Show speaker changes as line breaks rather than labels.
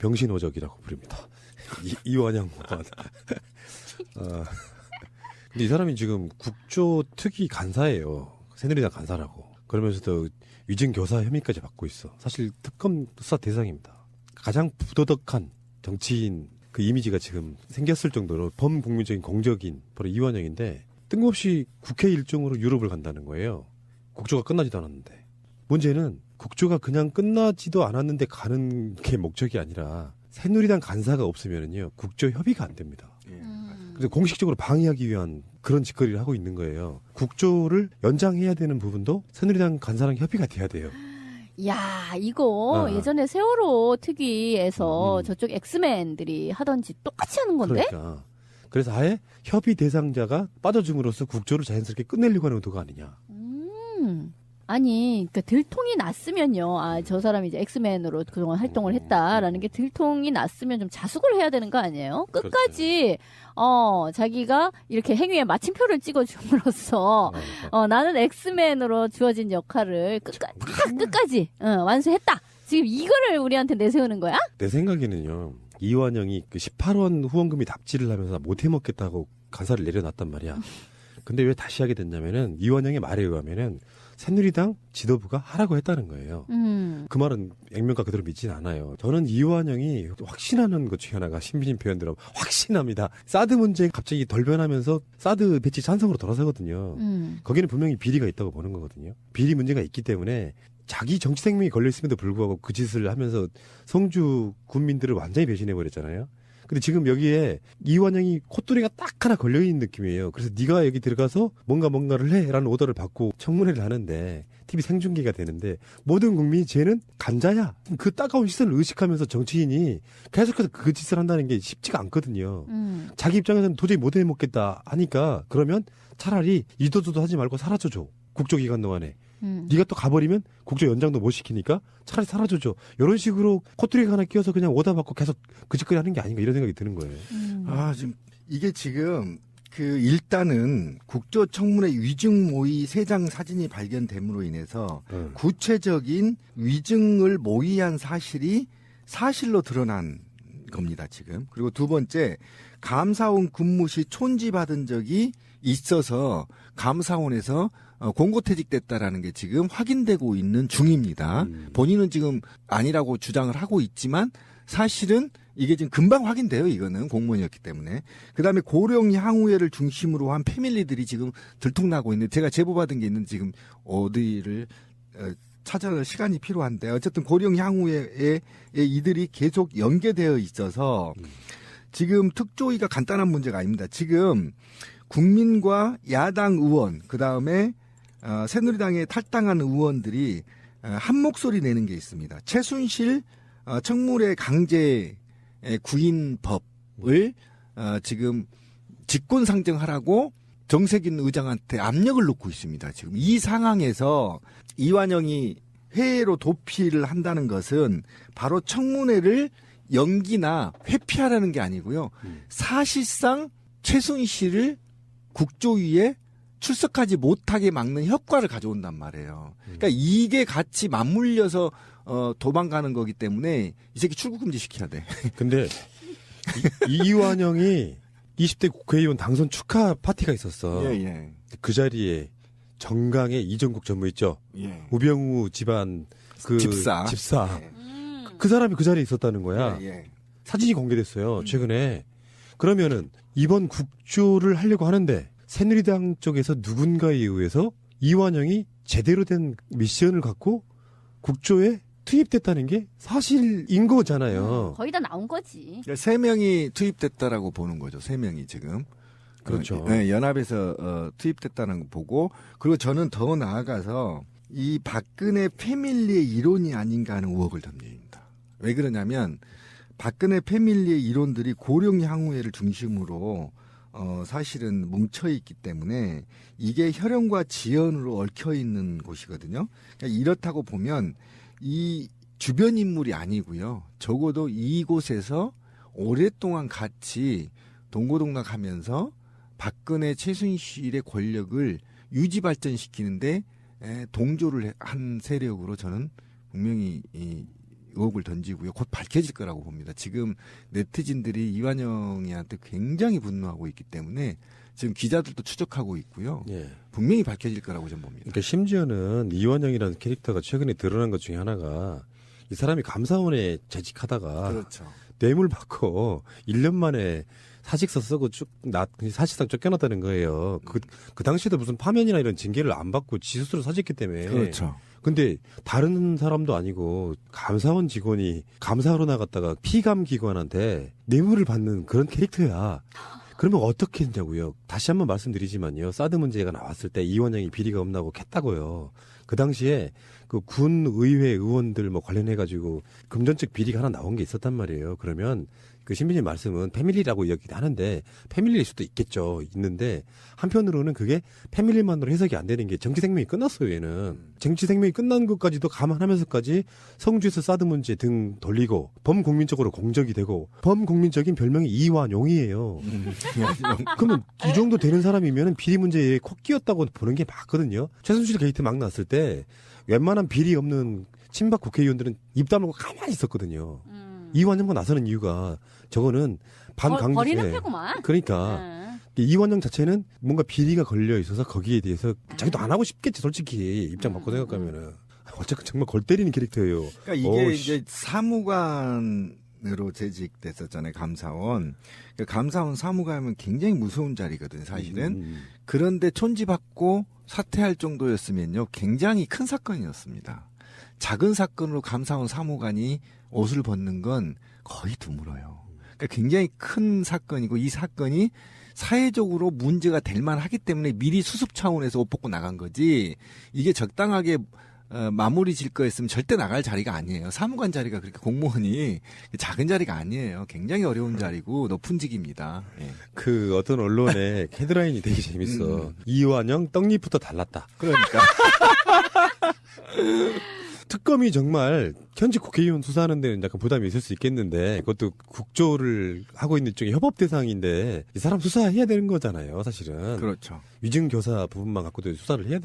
병신호적이라고 부릅니다. 이, 이완영 의원. 어, 근데 이 사람이 지금 국조 특위 간사예요. 새누리당 간사라고. 그러면서도 위증 교사 혐의까지 받고 있어. 사실 특검 수사 대상입니다. 가장 부도덕한 정치인 그 이미지가 지금 생겼을 정도로 범국민적인 공적인 바로 이완영인데 뜬금없이 국회 일정으로 유럽을 간다는 거예요. 국조가 끝나지도 않았는데. 문제는 국조가 그냥 끝나지도 않았는데 가는 게 목적이 아니라 새누리당 간사가 없으면은요 국조 협의가 안 됩니다.
음.
그래서 공식적으로 방해하기 위한 그런 짓거리를 하고 있는 거예요. 국조를 연장해야 되는 부분도 새누리당 간사랑 협의가 돼야 돼요.
야, 이거
아.
예전에 세월호 특위에서
음, 음.
저쪽 엑스맨들이 하던 짓 똑같이 하는 건데?
그러니까 그래서 아예 협의 대상자가 빠져줌으로써 국조를 자연스럽게 끝내려고 하는 의도가 아니냐.
음. 아니, 그러니까 들통이 났으면요. 아, 저 사람이 이제 엑스맨으로 그동안 활동을 했다라는 게 들통이 났으면 좀 자숙을 해야 되는 거 아니에요? 끝까지 어, 자기가 이렇게 행위에 마침표를 찍어 줌으로써
어,
어, 나는 엑스맨으로 주어진 역할을 끝까, 다 끝까지 어, 완수했다. 지금 이거를 우리한테 내세우는 거야?
내 생각에는요. 이완영이 그 18원 후원금이 답지를 하면서 못 해먹겠다고 간사를 내려놨단 말이야. 근데 왜 다시 하게 됐냐면은 이완영의 말에 의하면은 새누리당 지도부가 하라고 했다는 거예요.
음.
그 말은 액면가 그대로 믿지는 않아요. 저는 이완영이 확신하는 것 중에 하나가 신비님 표현대로 확신합니다. 사드 문제 갑자기 덜 변하면서 사드 배치 찬성으로 돌아서거든요.
음.
거기는 분명히 비리가 있다고 보는 거거든요. 비리 문제가 있기 때문에 자기 정치 생명이 걸려 있음에도 불구하고 그 짓을 하면서 성주 군민들을 완전히 배신해 버렸잖아요. 근데 지금 여기에 이완영이 콧도리가 딱 하나 걸려 있는 느낌이에요. 그래서 네가 여기 들어가서 뭔가 뭔가를 해라는 오더를 받고 청문회를 하는데 TV 생중계가 되는데 모든 국민이 쟤는 간자야. 그 따가운 시선을 의식하면서 정치인이 계속해서 그 짓을 한다는 게 쉽지가 않거든요.
음.
자기 입장에서는 도저히 못 해먹겠다 하니까 그러면 차라리 이도저도 하지 말고 사라져줘 국조기간 동안에
음.
네가 또 가버리면 국조 연장도 못 시키니까 차라리 사라져줘 이런 식으로 코트리가 하나 끼워서 그냥 오다 받고 계속 그 짓거리 하는 게 아닌가 이런 생각이 드는 거예요
음.
아, 지금 이게 지금 그 일단은 국조청문회 위증 모의 세 장 사진이 발견됨으로 인해서
응.
구체적인 위증을 모의한 사실이 사실로 드러난 겁니다, 지금. 그리고 두 번째, 감사원 근무 시 촌지받은 적이 있어서 감사원에서 어, 공고퇴직됐다라는 게 지금 확인되고 있는 중입니다.
음.
본인은 지금 아니라고 주장을 하고 있지만 사실은 이게 지금 금방 확인돼요. 이거는 공무원이었기 때문에. 그다음에 고령 향후회를 중심으로 한 패밀리들이 지금 들통나고 있는 제가 제보받은 게 있는 지금 어디를 어, 찾아낼 시간이 필요한데 어쨌든 고령 향후회에 이들이 계속 연계되어 있어서 지금 특조위가 간단한 문제가 아닙니다. 지금 국민과 야당 의원 그다음에 어, 새누리당에 탈당한 의원들이 어, 한 목소리 내는 게 있습니다. 최순실 어, 청문회 강제 에, 구인법을 어, 지금 직권 상정하라고 정세균 의장한테 압력을 놓고 있습니다. 지금 이 상황에서 이완영이 회의로 도피를 한다는 것은 바로 청문회를 연기나 회피하라는 게 아니고요.
음.
사실상 최순실을 국조위에 출석하지 못하게 막는 효과를 가져온단 말이에요. 그러니까 이게 같이 맞물려서 어, 도망가는 거기 때문에 이 새끼 출국 금지 시켜야 돼.
근데 이, 이완영이 20대 국회의원 당선 축하 파티가 있었어
예.
그 자리에 정강의 이정국 전무 있죠
예.
우병우 집안 그
집사.
집사
예.
음.
그 사람이 그 자리에 있었다는 거야
예, 예.
사진이 공개됐어요 최근에 그러면은 이번 국조를 하려고 하는데 새누리당 쪽에서 누군가에 의해서 이완영이 제대로 된 미션을 갖고 국조에 투입됐다는 게 사실인 거잖아요.
거의 다 나온 거지.
그러니까 세 명이 투입됐다라고 보는 거죠. 세 명이 지금.
그렇죠.
어, 예, 연합에서 어, 투입됐다는 거 보고 그리고 저는 더 나아가서 이 박근혜 패밀리의 이론이 아닌가 하는 의혹을 던집니다. 왜 그러냐면 박근혜 패밀리의 이론들이 고령 향후회를 중심으로 어, 사실은 뭉쳐 있기 때문에 이게 혈연과 지연으로 얽혀 있는 곳이거든요. 그러니까 이렇다고 보면 이 주변 인물이 아니고요. 적어도 이곳에서 오랫동안 같이 동고동락하면서 박근혜 최순실의 권력을 유지 발전시키는데 에, 동조를 해- 한 세력으로 저는 분명히 이, 의혹을 던지고요. 곧 밝혀질 거라고 봅니다. 지금 네티즌들이 이완영이한테 굉장히 분노하고 있기 때문에 지금 기자들도 추적하고 있고요.
예.
분명히 밝혀질 거라고 저는 봅니다.
그러니까 심지어는 이완영이라는 캐릭터가 최근에 드러난 것 중에 하나가 이 사람이 감사원에 재직하다가
그렇죠.
뇌물 받고 1년 만에 사직서 쓰고 쭉, 나, 사실상 쫓겨났다는 거예요. 그, 그 당시에도 무슨 파면이나 이런 징계를 안 받고 지 스스로 사직했기 때문에.
그렇죠.
근데 다른 사람도 아니고 감사원 직원이 감사하러 나갔다가 피감 기관한테 뇌물을 받는 그런 캐릭터야. 그러면 어떻게 했냐고요. 다시 한번 말씀드리지만요. 사드 문제가 나왔을 때 이원영이 비리가 없나고 캤다고요. 그 당시에 그 군 의회 의원들 뭐 관련해 가지고 금전적 비리가 하나 나온 게 있었단 말이에요. 그러면 그 신비님 말씀은 패밀리라고 이야기 하는데 패밀리일 수도 있겠죠. 있는데 한편으로는 그게 패밀리만으로 해석이 안 되는 게 정치 생명이 끝났어요. 얘는 정치 생명이 끝난 것까지도 감안하면서까지 성주에서 사드 문제 등 돌리고 범국민적으로 공적이 되고 범국민적인 별명이 이완용이에요.
음.
그러면 이 정도 되는 사람이면 비리 문제에 콕 끼었다고 보는 게 맞거든요. 최순실 게이트 막 났을 때 웬만한 비리 없는 친박 국회의원들은 입 다물고 가만히 있었거든요.
음.
이완용과 나서는 이유가 저거는
버,
반강제.
버리는 패구만.
그러니까
음.
이완용 자체는 뭔가 비리가 걸려 있어서 거기에 대해서 자기도 안 하고 싶겠지 솔직히 입장 바꿔
음,
생각하면은 어쨌든 정말 골 때리는 캐릭터예요.
그러니까 이게
씨.
이제 사무관 으로 재직됐었잖아요. 감사원. 그 감사원 사무관은 굉장히 무서운 자리거든요. 사실은.
음,
그런데 촌지받고 사퇴할 정도였으면요. 굉장히 큰 사건이었습니다. 작은 사건으로 감사원 사무관이 옷을 벗는 건 거의 드물어요. 그러니까 굉장히 큰 사건이고 이 사건이 사회적으로 문제가 될 만하기 때문에 미리 수습 차원에서 옷 벗고 나간 거지 이게 적당하게 어, 마무리 질 거였으면 절대 나갈 자리가 아니에요. 사무관 자리가 그렇게 공무원이 작은 자리가 아니에요. 굉장히 어려운 자리고 높은 직입니다. 예.
그 어떤 언론의 헤드라인이 되게 재밌어.
음.
이완영 떡잎부터 달랐다.
그러니까
특검이 정말 현직 국회의원 수사하는 데는 약간 부담이 있을 수 있겠는데 그것도 국조를 하고 있는 쪽에 협업 대상인데 이 사람 수사해야 되는 거잖아요, 사실은.
그렇죠.
위증 교사 부분만 갖고도 수사를 해야 돼.